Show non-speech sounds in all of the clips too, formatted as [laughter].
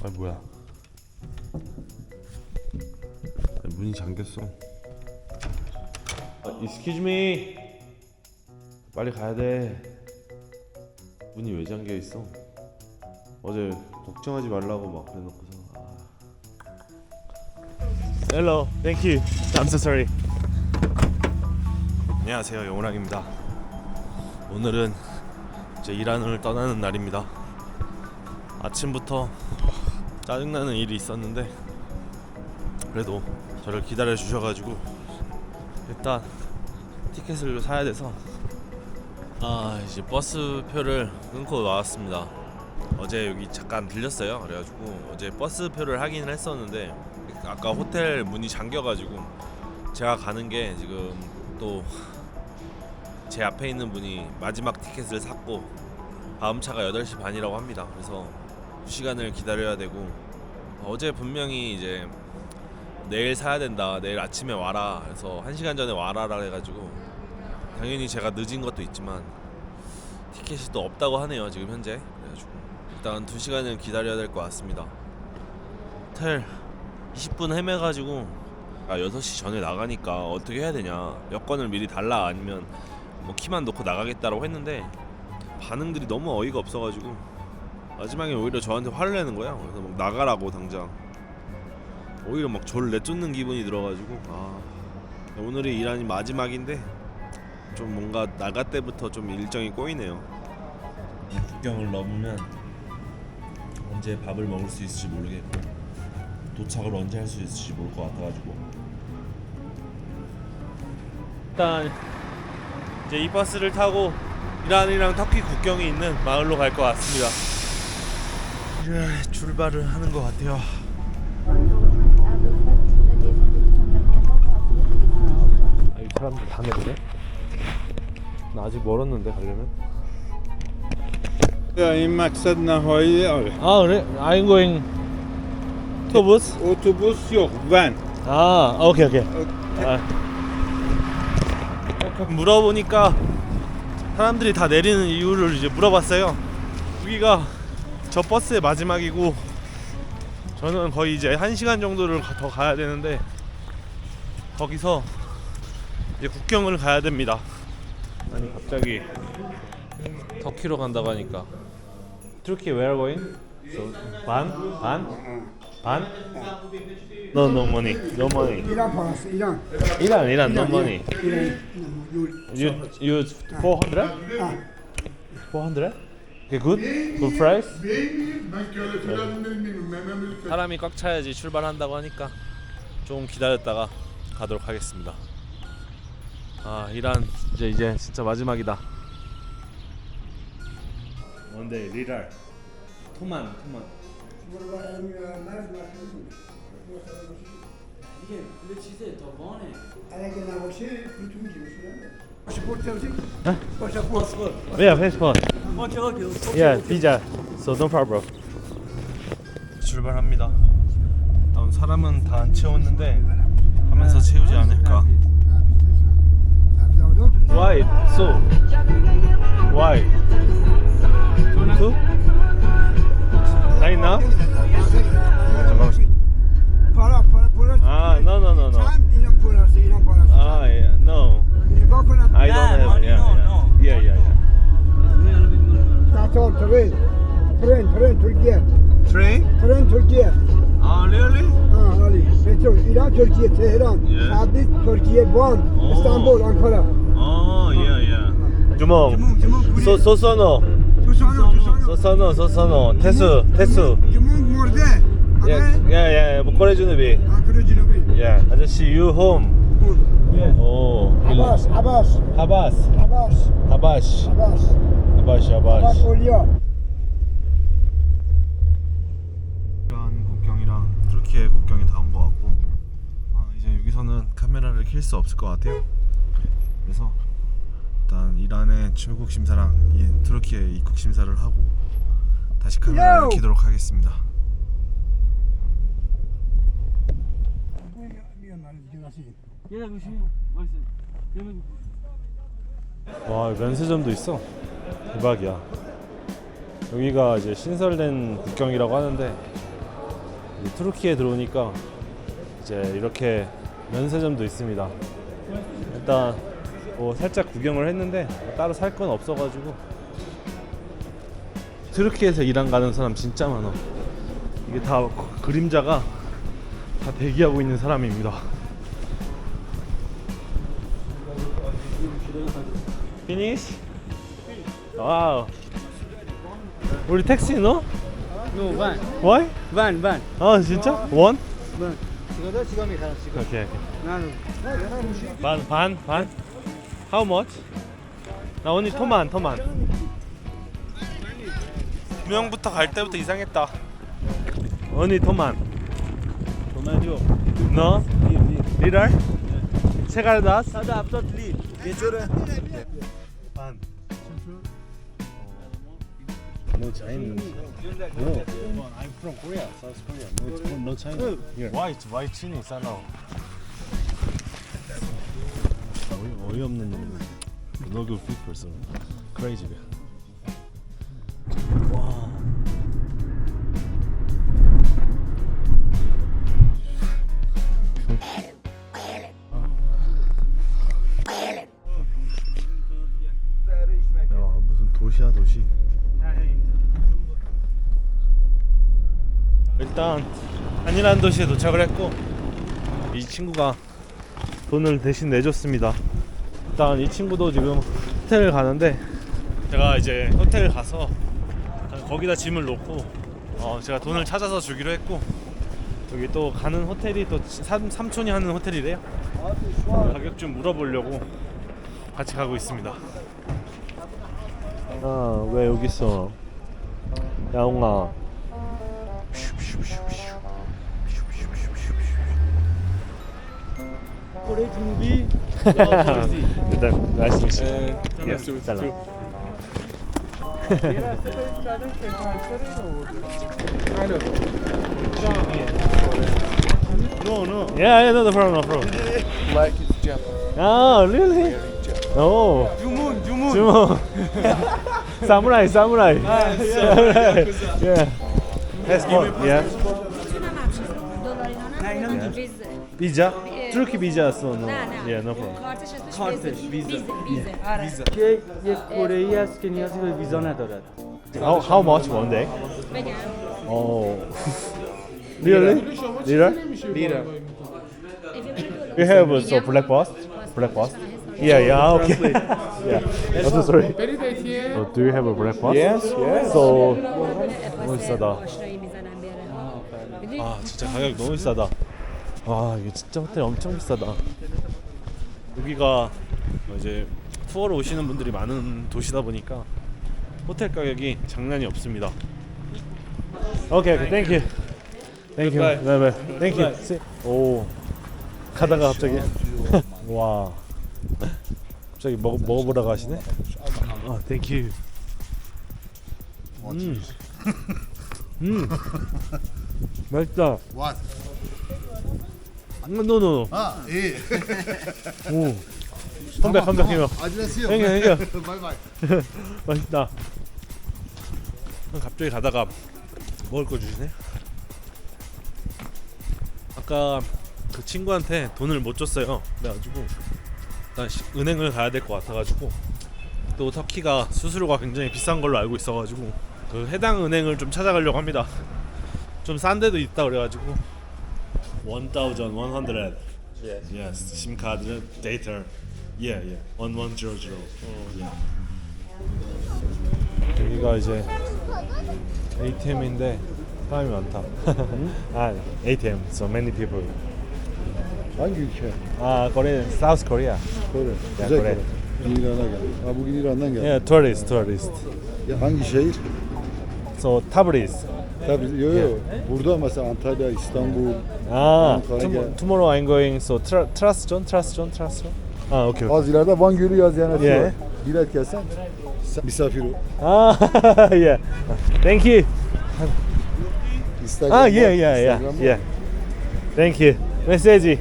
아 뭐야? 아, 문이 잠겼어. 아, excuse me. 빨리 가야 돼. 문이 왜 잠겨 있어? 어제 걱정하지 말라고 막 그래놓고서. 아. Hello, thank you. I'm so sorry. 안녕하세요, 영호랑입니다. 오늘은 이제 이란을 떠나는 날입니다. 아침부터 짜증나는 일이 있었는데 그래도 저를 기다려 주셔가지고 일단 티켓을 사야 돼서 아 이제 버스 표를 끊고 나왔습니다. 어제 여기 잠깐 들렸어요. 그래가지고 어제 버스 표를 확인을 했었는데 아까 호텔 문이 잠겨가지고 제가 가는 게 지금 또 제 앞에 있는 분이 마지막 티켓을 샀고 다음 차가 8시 반이라고 합니다. 그래서 2 시간을 기다려야 되고 어제 분명히 이제 내일 사야 된다. 내일 아침에 와라. 그래서 1시간 전에 와라라 해 가지고 당연히 제가 늦은 것도 있지만 티켓이 또 없다고 하네요. 지금 현재. 그래가지고 일단 2시간을 기다려야 될 것 같습니다. 호텔 20분 헤매 가지고 아 6시 전에 나가니까 어떻게 해야 되냐. 여권을 미리 달라 아니면 뭐 키만 놓고 나가겠다라고 했는데 반응들이 너무 어이가 없어가지고 마지막에 오히려 저한테 화를 내는 거야. 그래서 막 나가라고 당장. 오히려 막 저를 내쫓는 기분이 들어가지고 아 오늘이 일하니 마지막인데 좀 뭔가 나갈 때부터 좀 일정이 꼬이네요. 이 국경을 넘으면 언제 밥을 먹을 수 있을지 모르겠고 도착을 언제 할 수 있을지 모를 것 같아가지고 일단 이제 이 버스를 타고 이란이랑 터키 국경이 있는 마을로 갈 것 같습니다. 예, 출발을 하는 것 같아요. 아, 이 사람들 다 내리네? 나 아직 멀었는데 가려면? Ja, i maksat 아 그래? I'm going to bus? Otobüs van. 아 오케이 오케이 아. 약간 물어보니까 사람들이 다 내리는 이유를 이제 물어봤어요 여기가 저 버스의 마지막이고 저는 거의 이제 한 시간 정도를 가- 더 가야 되는데 거기서 이제 국경을 가야 됩니다. 아니 갑자기 터키로 간다고 하니까 Turkey where going? So 반? 반? 반? No no money. No money. İran parası, İran. 이란 이란 no money. İran. You you 400? 400? 이게 굿? 굿 프라이스? 사람이 꽉 차야지 출발한다고 하니까 조금 기다렸다가 가도록 하겠습니다. 아 이란 이제 이제 진짜 마지막이다. 뭔데 리랄 토만 토만. 이게 근데 진짜 더 번해. 아니 그나 혹시 불통 지우시나? Huh? Yeah, passport. Yeah, visa. So no problem. 출발합니다. 다음 사람은 다 안 채웠는데 하면서 채우지 않을까. Why? So? Why? So? Right now? Türkiye Tehran Yeah. Sabit Türkiye Van Oh. İstanbul Ankara Oh, yeah, yeah. 주몽. Cumhur 소 소소노. Susano Susano 소소노 소소노. 태수 태수. Cumhur Morde 예, 예, 예, 뭐 꺼내주는 비. Ankara Cinubi 예, 아저씨 유홈. 오, Abbas Abbas 하바스, Abbas 하바시, Abbas 하바시, Abbas 하바시. Olya 이란 국경이랑 같고, 아, 여기서는 카메라를 킬수 없을 것 같아요. 그래서 일단 이란의 출국 심사랑 이 투르키예 입국 심사를 하고 다시 카메라를 요! 켜도록 하겠습니다. 와 면세점도 있어 대박이야 여기가 이제 신설된 국경이라고 하는데 이제 투르키에 들어오니까 이제 이렇게 면세점도 있습니다. 일단 뭐 살짝 구경을 했는데 뭐 따로 살 건 없어가지고 트르키에서 이란 가는 사람 진짜 많아. 이게 다 그- 그림자가 다 대기하고 있는 사람입니다. 피니시? 와우. 우리 택시 너? No, van. Why? Van, van. 아 진짜? 원? Van. Mi khalas sigara. 오케이 오케이. Na no. 반, 반, 반. How much? 나 오늘 토만, 토만. 분명부터 갈 때부터 이상했다. 언니 토만. Tomato. 너? 리랄? 세갈다스? Sada absolutely. Geçöre. 반. No Chinese. No. I'm from Korea, South Korea. No, no China. Here. Why, why Chinese? 살아. 어이, 어이없는 놈. Good fit person. Crazy. 일단 한이라는 도시에 도착을 했고 이 친구가 돈을 대신 내줬습니다. 일단 이 친구도 지금 호텔을 가는데 제가 이제 호텔 가서 거기다 짐을 놓고 어 제가 돈을 찾아서 주기로 했고 여기 또 가는 호텔이 또 삼, 삼촌이 하는 호텔이래요. 가격 좀 물어보려고 같이 가고 있습니다. 아 왜 여기 있어? 야옹아. it will [laughs] nice to meet you. Uh, nice to meet No, no. Yeah, yeah, no, no problem, no problem. Like it's Japan. Oh, really? Oh, Jumun, Jumun. Sumo. [laughs] samurai, samurai. [laughs] Samurai. Yeah. Has more. Yeah. Pizza. Turkey pizza است اون. نه نه Yeah, no problem. کارتش اسمش کارتش، ویزه ویزا. ویزه آره که یک کره ای است که نیازی به ویزا ندارد. How how much one day? بگم Oh. [laughs] really? Lira? Lira. You have uh, so black post? Black post? Yeah, yeah, okay. [laughs] yeah. I'm so sorry. So, do you have a black post? Yes, yes. So 너무 비싸다. آشنایی میزنم بیاره میدونی 아 진짜 가격 너무 비싸다. 와 이게 진짜 호텔 엄청 비싸다. 여기가 뭐 이제 투어로 오시는 분들이 많은 도시다 보니까 호텔 가격이 장난이 없습니다. 오케이 오케이 땡큐. 땡큐. 네네. 땡큐. 시- 오 가다가 갑자기 [laughs] 와 갑자기 먹 먹어보라고 하시네. 아 땡큐. 음. 음. [laughs] 맛있다. What? 노노노. Ah, iyi. 오. 컴백 컴백 해요. Thank you, thank you. bye bye. 맛있다. 갑자기 가다가 먹을 거 주시네. 아까 그 친구한테 돈을 못 줬어요. 그래가지고 일단 시- 은행을 가야 될 것 같아가지고 또 터키가 수수료가 굉장히 비싼 걸로 알고 있어가지고 그 해당 은행을 좀 찾아가려고 합니다. 좀 싼 데도 있다 그래가지고 1,100 Yes. Yes. 심 카드 데이터. Yeah, yeah. 1100. 어, yeah. 여기가 이제 ATM인데 사람이 많다. 아, ATM. So many people. Ülke? 아, Korea, South Korea. Kore. Ya, Kuzey Kore. Kore. İran'a geldim. Ha bugün İran'dan geldim. Yeah, tourist, tourist. Ya hangi şehir? So Tabriz. Tabii yo yo. Burada mesela Antalya, İstanbul. 아, Ankara tom- gel. tomorrow I'm going. So tra Trabzon, Trabzon, Trabzon. 아, okay. Az ileride Van Gölü yaz yanı Yeah. var. Bilet gelsen sen misafir ol. 아, yeah. Thank you. Instagram 아, var, yeah, yeah, yeah, Instagram var. yeah. Thank you. 메시지.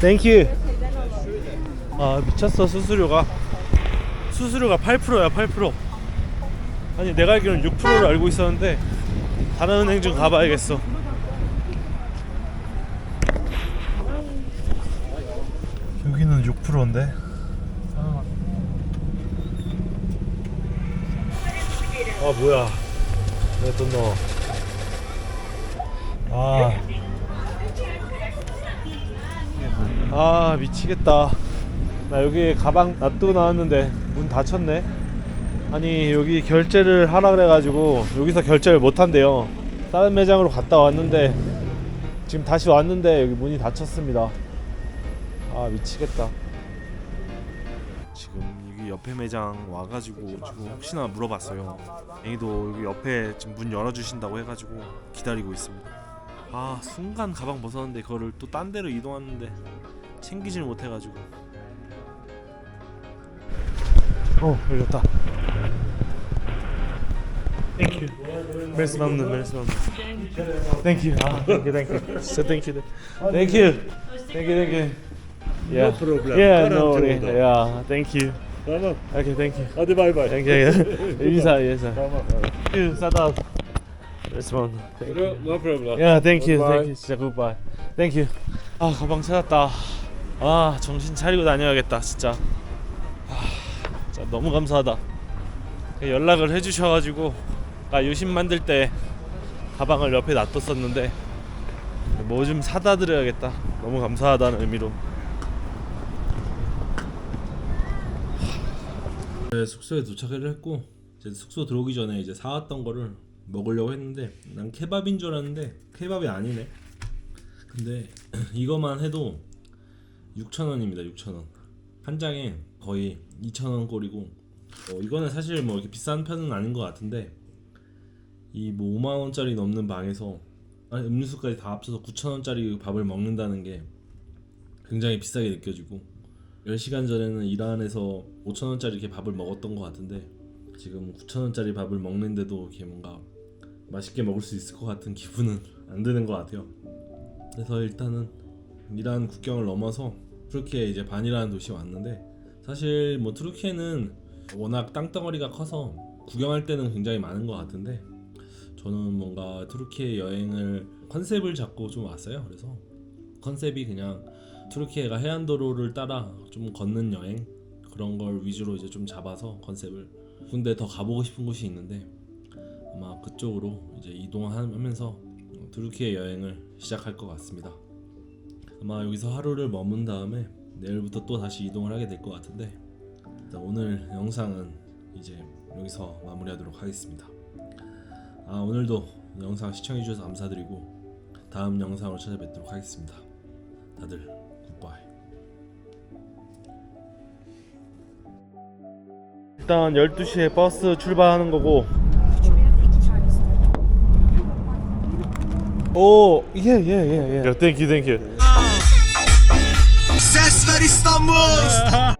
Thank you. 아 미쳤어 수수료가 수수료가 8%야 8%. 아니 내가 알기로는 6%를 알고 있었는데 다른 은행 좀 가봐야겠어. 여기는 6%인데. 아 뭐야? 내돈 넣어? 아. 아 미치겠다. 나 여기 가방 놔두고 나왔는데 문 닫혔네. 아니 여기 결제를 하라 그래가지고 여기서 결제를 못 한대요. 다른 매장으로 갔다 왔는데 지금 다시 왔는데 여기 문이 닫혔습니다. 아 미치겠다. 지금 여기 옆에 매장 와가지고 지금 혹시나 물어봤어요. 앵이도 여기 옆에 지금 문 열어주신다고 해가지고 기다리고 있습니다. 아 순간 가방 벗었는데 그거를 또 딴 데로 이동하는데 챙기질 못해가지고. 어 열렸다 땡큐 메르스 맘느 메르스 맘느 땡큐 아 땡큐 땡큐 진짜 땡큐 땡큐 땡큐 땡큐 Yeah. problem. Yeah, no worry. Yeah, thank you. Tamam. Okay, thank you. Hadi bay bay. Thank you. 인사, 인사. Tamam. Thank you. 사다. Respond. No problem. Yeah, thank you. Thank you. 진짜 goodbye. Thank you. 아, 가방 찾았다. 아, 정신 차리고 다녀야겠다, 진짜. 아, 진짜 너무 감사하다. 연락을 해주셔가지고 아까 유심 만들 때 가방을 옆에 놔뒀었는데 뭐 좀 사다 드려야겠다. 너무 감사하다는 의미로. 네, 숙소에 도착을 했고 이제 숙소 들어오기 전에 이제 사왔던 거를 먹으려고 했는데 난 케밥인 줄 알았는데 케밥이 아니네. 근데 [clears throat] 이거만 해도 6,000원입니다. 6,000원. 한 장에 거의 2,000원 꼴이고 어, 이거는 사실 뭐 이렇게 비싼 편은 아닌 것 같은데 이 뭐 5만 원짜리 넘는 방에서 아니, 음료수까지 다 합쳐서 9천 원짜리 밥을 먹는다는 게 굉장히 비싸게 느껴지고 10시간 전에는 이란에서 5천 원짜리 이렇게 밥을 먹었던 것 같은데 지금 9천 원짜리 밥을 먹는데도 이렇게 뭔가 맛있게 먹을 수 있을 것 같은 기분은 [laughs] 안 드는 것 같아요. 그래서 일단은 이란 국경을 넘어서 투르키에 이제 반이라는 도시에 왔는데 사실 뭐 투르키에는 워낙 땅덩어리가 커서 구경할 때는 굉장히 많은 것 같은데 저는 뭔가 투르키에 여행을 컨셉을 잡고 좀 왔어요. 그래서 컨셉이 그냥 투르키에가 해안도로를 따라 좀 걷는 여행 그런 걸 위주로 이제 좀 잡아서 컨셉을 근데 더 가보고 싶은 곳이 있는데 아마 그쪽으로 이제 이동하면서 투르키에 여행을 시작할 것 같습니다. 아마 여기서 하루를 머문 다음에 내일부터 또 다시 이동을 하게 될 것 같은데 오늘 영상은 이제 여기서 마무리하도록 하겠습니다. 아 오늘도 영상 시청해주셔서 감사드리고 다음 영상으로 찾아뵙도록 하겠습니다. 다들 굿바이. 일단 12시에 버스 출발하는 거고 오, 예, 예, 예, 예. 땡큐, 땡큐. Ses ver İstanbul